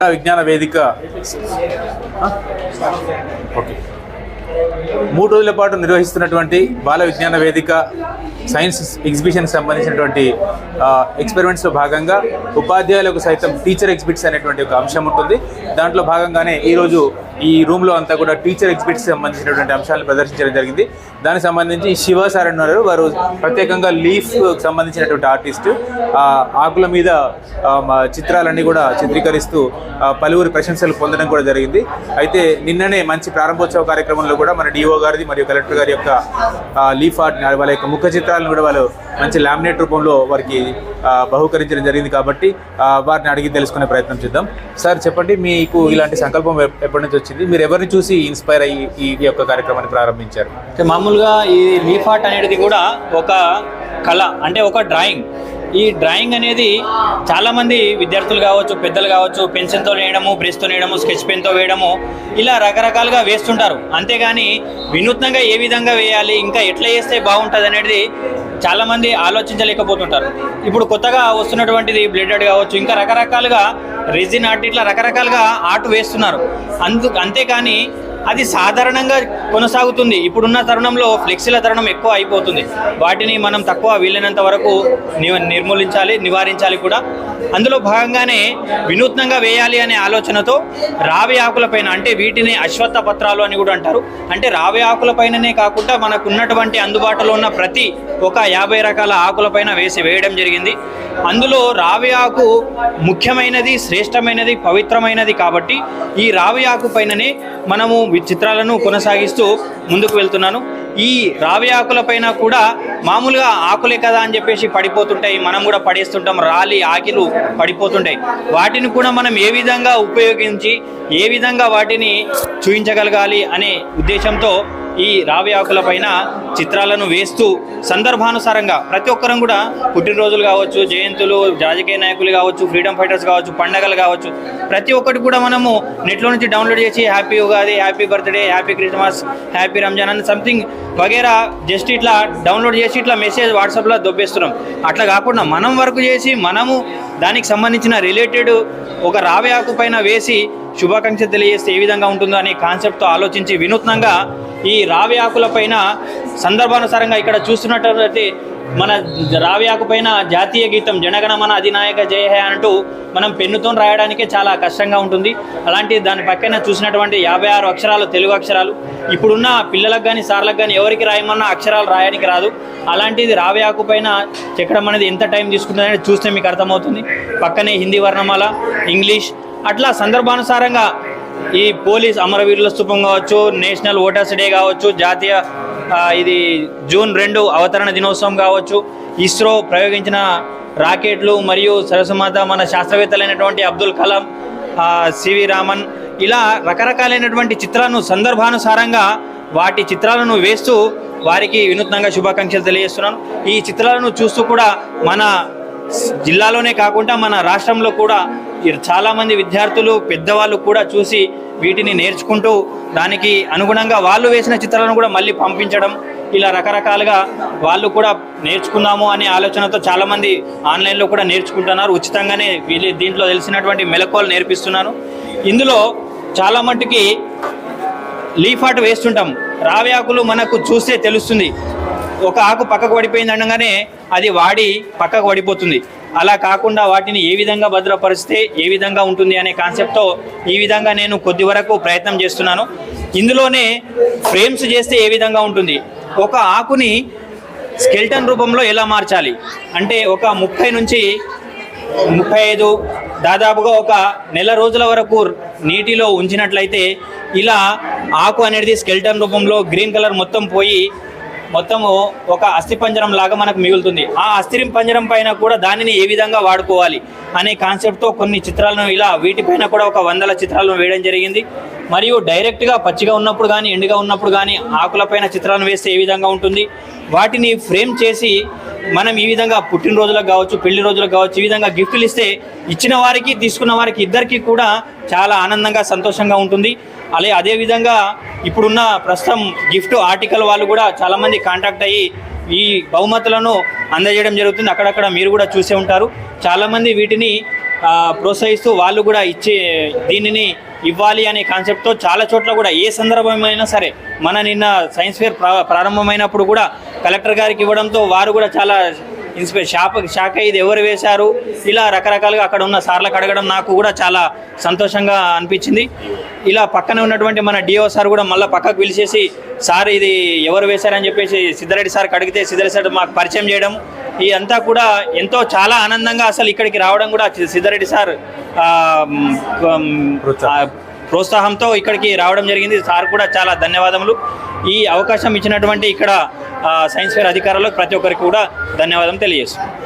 విజ్ఞాన వేదిక. ఓకే మూడు రోజుల పాటు నిర్వహిస్తున్నటువంటి బాల విజ్ఞాన వేదిక సైన్స్ ఎగ్జిబిషన్కి సంబంధించినటువంటి ఎక్స్పెరిమెంట్స్లో భాగంగా ఉపాధ్యాయులకు సైతం టీచర్ ఎగ్జిబిట్స్ అనేటువంటి ఒక అంశం ఉంటుంది. దాంట్లో భాగంగానే ఈరోజు ఈ రూమ్లో అంతా కూడా టీచర్ ఎగ్జిబిట్స్ సంబంధించినటువంటి అంశాలను ప్రదర్శించడం జరిగింది. దానికి సంబంధించి శివ సార్ అన్నారు. వారు ప్రత్యేకంగా లీఫ్ సంబంధించినటువంటి ఆర్టిస్ట్ ఆకుల మీద చిత్రాలన్నీ కూడా చిత్రీకరిస్తూ పలువురు ప్రశంసలు పొందడం కూడా జరిగింది. అయితే నిన్ననే మంచి ప్రారంభోత్సవ కార్యక్రమంలో కూడా మన డిఓ గారిది మరియు కలెక్టర్ గారి యొక్క లీఫ్ ఆర్ట్ వాళ్ళ యొక్క ముఖ చిత్రాలను కూడా వాళ్ళు మంచి లామినేట్ రూపంలో వారికి బహుకరించడం జరిగింది కాబట్టి వారిని అడిగి తెలుసుకునే ప్రయత్నం చేద్దాం. సార్ చెప్పండి మీకు ఇలాంటి సంకల్పం ఎప్- ఎప్పటి నుంచి వచ్చింది? మీరు ఎవరిని చూసి ఇన్స్పైర్ అయ్యి ఈ యొక్క కార్యక్రమాన్ని ప్రారంభించారు? మామూలుగా ఈ లీఫ్ ఆర్ట్ అనేది కూడా ఒక కళ అంటే ఒక డ్రాయింగ్. ఈ డ్రాయింగ్ అనేది చాలామంది విద్యార్థులు కావచ్చు పెద్దలు కావచ్చు పెన్సిల్తో వేయడము బ్రష్తో వేయడము స్కెచ్ పెన్తో వేయడము ఇలా రకరకాలుగా వేస్తుంటారు. అంతేగాని వినూత్నంగా ఏ విధంగా వేయాలి ఇంకా ఎట్లా వేస్తే బాగుంటుంది అనేది చాలామంది ఆలోచించలేకపోతుంటారు. ఇప్పుడు కొత్తగా వస్తున్నటువంటిది బ్లెడెడ్ కావచ్చు ఇంకా రకరకాలుగా రెజిన్ ఆర్ట్ ఇట్లా రకరకాలుగా ఆర్ట్ వేస్తున్నారు. అందు అంతేకాని అది సాధారణంగా కొనసాగుతుంది. ఇప్పుడున్న తరుణంలో ఫ్లెక్సీల తరుణం ఎక్కువ అయిపోతుంది. వాటిని మనం తక్కువ వీలైనంత వరకు నిర్మూలించాలి నివారించాలి కూడా. అందులో భాగంగానే వినూత్నంగా వేయాలి అనే ఆలోచనతో రావి ఆకులపైన అంటే వీటిని అశ్వత్థ పత్రాలు అని కూడా అంటారు. అంటే రావి ఆకులపైననే కాకుండా మనకున్నటువంటి అందుబాటులో ఉన్న ప్రతి ఒక యాభై రకాల ఆకులపైన వేసి వేయడం జరిగింది. అందులో రావి ఆకు ముఖ్యమైనది శ్రేష్టమైనది పవిత్రమైనది కాబట్టి ఈ రావి ఆకు పైననే మనము చిత్రాలను కొనసాగిస్తూ ముందుకు వెళ్తున్నాను. ఈ రావి ఆకుల పైన కూడా మామూలుగా ఆకులే కదా అని చెప్పేసి పడిపోతుంటాయి. మనం కూడా పడేస్తుంటాం. రాలి ఆకిలు పడిపోతుంటాయి. వాటిని కూడా మనం ఏ విధంగా ఉపయోగించి ఏ విధంగా వాటిని చూపించగలగాలి అనే ఉద్దేశంతో ఈ రావి ఆకుల పైన చిత్రాలను వేస్తూ సందర్భానుసారంగా ప్రతి ఒక్కరం కూడా పుట్టినరోజులు కావచ్చు జయంతులు రాజకీయ నాయకులు కావచ్చు ఫ్రీడమ్ ఫైటర్స్ కావచ్చు పండగలు కావచ్చు ప్రతి ఒక్కటి కూడా మనము నెట్లో నుంచి డౌన్లోడ్ చేసి happy Ugadi happy birthday happy Christmas happy Ramzan అని సంథింగ్ వగేరా జస్ట్ ఇట్లా డౌన్లోడ్ చేసి ఇట్లా మెసేజ్ వాట్సాప్లో దొబ్బేస్తున్నాం. అట్లా కాకుండా మనం వర్క్ చేసి మనము దానికి సంబంధించిన రిలేటెడ్ ఒక రావి ఆకు పైన వేసి శుభాకాంక్ష తెలియజేస్తే ఏ విధంగా ఉంటుందో అనే కాన్సెప్ట్తో ఆలోచించి వినూత్నంగా ఈ రావి ఆకులపైన సందర్భానుసారంగా ఇక్కడ చూస్తున్నటువంటి మన రావి ఆకుపైన జాతీయ గీతం జనగణమన అధినాయక జయ హే అంటూ మనం పెన్నుతో రాయడానికే చాలా కష్టంగా ఉంటుంది. అలాంటి దాని పక్కన చూసినటువంటి యాభై ఆరు అక్షరాలు తెలుగు అక్షరాలు. ఇప్పుడున్న పిల్లలకు కానీ సార్లకు కానీ ఎవరికి రాయమన్నా అక్షరాలు రాయడానికి రాదు. అలాంటిది రావి ఆకుపైన చెక్కడం అనేది ఎంత టైం తీసుకుంటుంది అనేది చూస్తే మీకు అర్థమవుతుంది. పక్కనే హిందీ వర్ణమాల ఇంగ్లీష్ అట్లా సందర్భానుసారంగా ఈ పోలీస్ అమరవీరుల స్థూపం కావచ్చు నేషనల్ ఓటర్స్ డే కావచ్చు జాతీయ ఇది జూన్ రెండు అవతరణ దినోత్సవం కావచ్చు ఇస్రో ప్రయోగించిన రాకెట్లు మరియు సరస్వమాత మన శాస్త్రవేత్తలైనటువంటి అబ్దుల్ కలాం సివి రామన్ ఇలా రకరకాలైనటువంటి చిత్రాలను సందర్భానుసారంగా వాటి చిత్రాలను వేస్తూ వారికి వినూత్నంగా శుభాకాంక్షలు తెలియజేస్తున్నాను. ఈ చిత్రాలను చూస్తూ కూడా మన జిల్లాలోనే కాకుండా మన రాష్ట్రంలో కూడా చాలామంది విద్యార్థులు పెద్దవాళ్ళు కూడా చూసి వీటిని నేర్చుకుంటూ దానికి అనుగుణంగా వాళ్ళు వేసిన చిత్రాలను కూడా మళ్ళీ పంపించడం ఇలా రకరకాలుగా వాళ్ళు కూడా నేర్చుకుందాము అనే ఆలోచనతో చాలామంది ఆన్లైన్లో కూడా నేర్చుకుంటున్నారు. ఉచితంగానే వీళ్ళు దీంట్లో తెలిసినటువంటి మెలకువలు నేర్పిస్తున్నాను ఇందులో చాలా మట్టుకి లీఫ్ ఆర్ట్ వేస్తుంటాం. రావి ఆకులు మనకు చూస్తే తెలుస్తుంది. ఒక ఆకు పక్కకు పడిపోయింది అనగానే అది వాడి పక్కకు పడిపోతుంది. అలా కాకుండా వాటిని ఏ విధంగా భద్రపరిస్తే ఏ విధంగా ఉంటుంది అనే కాన్సెప్ట్తో ఈ విధంగా నేను కొద్ది వరకు ప్రయత్నం చేస్తున్నాను. ఇందులోనే ఫ్రేమ్స్ చేస్తే ఏ విధంగా ఉంటుంది? ఒక ఆకుని స్కెల్టన్ రూపంలో ఎలా మార్చాలి? అంటే ఒక ముప్పై నుంచి ముప్పై ఐదు దాదాపుగా ఒక నెల రోజుల వరకు నీటిలో ఉంచినట్లయితే ఇలా ఆకు అనేది స్కెల్టన్ రూపంలో గ్రీన్ కలర్ మొత్తం పోయి మొత్తము ఒక అస్థిపంజరం లాగా మనకు మిగులుతుంది. ఆ అస్థి పంజరం పైన కూడా దానిని ఏ విధంగా వాడుకోవాలి అనే కాన్సెప్ట్తో కొన్ని చిత్రాలను ఇలా వీటిపైన కూడా ఒక వందల చిత్రాలను వేయడం జరిగింది. మరియు డైరెక్ట్గా పచ్చిగా ఉన్నప్పుడు కానీ ఎండుగా ఉన్నప్పుడు కానీ ఆకులపైన చిత్రాలను వేస్తే ఏ విధంగా ఉంటుంది? వాటిని ఫ్రేమ్ చేసి మనం ఈ విధంగా పుట్టినరోజులకు కావచ్చు పెళ్ళి రోజులకు కావచ్చు ఈ విధంగా గిఫ్ట్లు ఇస్తే ఇచ్చిన వారికి తీసుకున్న వారికి ఇద్దరికి కూడా చాలా ఆనందంగా సంతోషంగా ఉంటుంది. అలాగే అదేవిధంగా ఇప్పుడున్న ప్రస్తుతం గిఫ్ట్ ఆర్టికల్ వాళ్ళు కూడా చాలామంది కాంటాక్ట్ అయ్యి ఈ బహుమతులను అందజేయడం జరుగుతుంది. అక్కడక్కడ మీరు కూడా చూసే ఉంటారు. చాలామంది వీటిని ప్రోత్సహిస్తూ వాళ్ళు కూడా ఇచ్చే దీనిని ఇవ్వాలి అనే కాన్సెప్ట్తో చాలా చోట్ల కూడా ఏ సందర్భమైనా సరే మన నిన్న సైన్స్ ఫేర్ ప్రా ప్రారంభమైనప్పుడు కూడా కలెక్టర్ గారికి ఇవ్వడంతో వారు కూడా చాలా ఇన్స్పై షాప్ షాక్ ఇది ఎవరు వేశారు? ఇలా రకరకాలుగా అక్కడ ఉన్న సార్లకు అడగడం నాకు కూడా చాలా సంతోషంగా అనిపించింది. ఇలా పక్కనే ఉన్నటువంటి మన డిఓ సార్ కూడా మళ్ళీ పక్కకు పిలిచేసి సార్ ఇది ఎవరు వేశారని చెప్పేసి సిద్ధారెడ్డి సార్కి అడిగితే సిద్ధారెడ్డి సార్ మాకు పరిచయం చేయడం. ఈ అంతా కూడా ఎంతో చాలా ఆనందంగా అసలు ఇక్కడికి రావడం కూడా సిద్ధారెడ్డి సార్ ప్రోత్సాహంతో ఇక్కడికి రావడం జరిగింది. సార్ కూడా చాలా ధన్యవాదములు. ఈ అవకాశం ఇచ్చినటువంటి ఇక్కడ సైన్స్ ఫేర్ అధికారులకు ప్రతి ఒక్కరికి కూడా ధన్యవాదం తెలియజేస్తున్నాను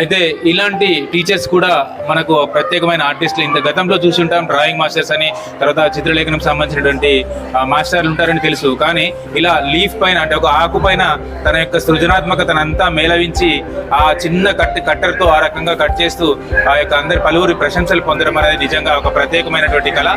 అయితే ఇలాంటి టీచర్స్ కూడా మనకు ప్రత్యేకమైన ఆర్టిస్టులు ఇంత గతంలో చూసుంటాం డ్రాయింగ్ మాస్టర్స్ అని తర్వాత చిత్రలేఖనం సంబంధించినటువంటి మాస్టర్లు ఉంటారని తెలుసు. కానీ ఇలా లీఫ్ పైన అంటే ఒక ఆకు పైన తన యొక్క సృజనాత్మకతను అంతా మేళవించి ఆ చిన్న కట్ కట్టర్తో ఆ రకంగా కట్ చేస్తూ ఆ యొక్క అందరి పలువురి ప్రశంసలు పొందడం అనేది నిజంగా ఒక ప్రత్యేకమైనటువంటి కళ.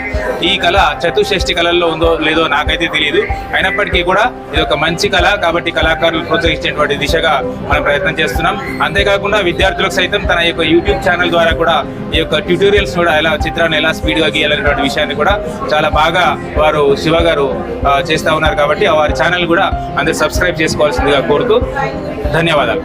ఈ కళ చతుషష్టి కళల్లో ఉందో లేదో నాకైతే తెలియదు అయినప్పటికీ కూడా ఇది ఒక మంచి కళ కాబట్టి కళాకారులు ప్రోత్సహించేటువంటి దిశగా మనం ప్రయత్నం చేస్తున్నాం. అంతేకాకుండా విద్యార్థులకు సైతం తన యొక్క యూట్యూబ్ ఛానల్ ద్వారా కూడా ఈ యొక్క ట్యూటోరియల్స్ కూడా ఎలా చిత్రాన్ని ఎలా స్పీడ్గా గీయాలనేటువంటి విషయాన్ని కూడా చాలా బాగా వారు శివ గారు చేస్తూ ఉన్నారు కాబట్టి వారి ఛానల్ కూడా అందరు సబ్స్క్రైబ్ చేసుకోవాల్సిందిగా కోరుతూ ధన్యవాదాలు.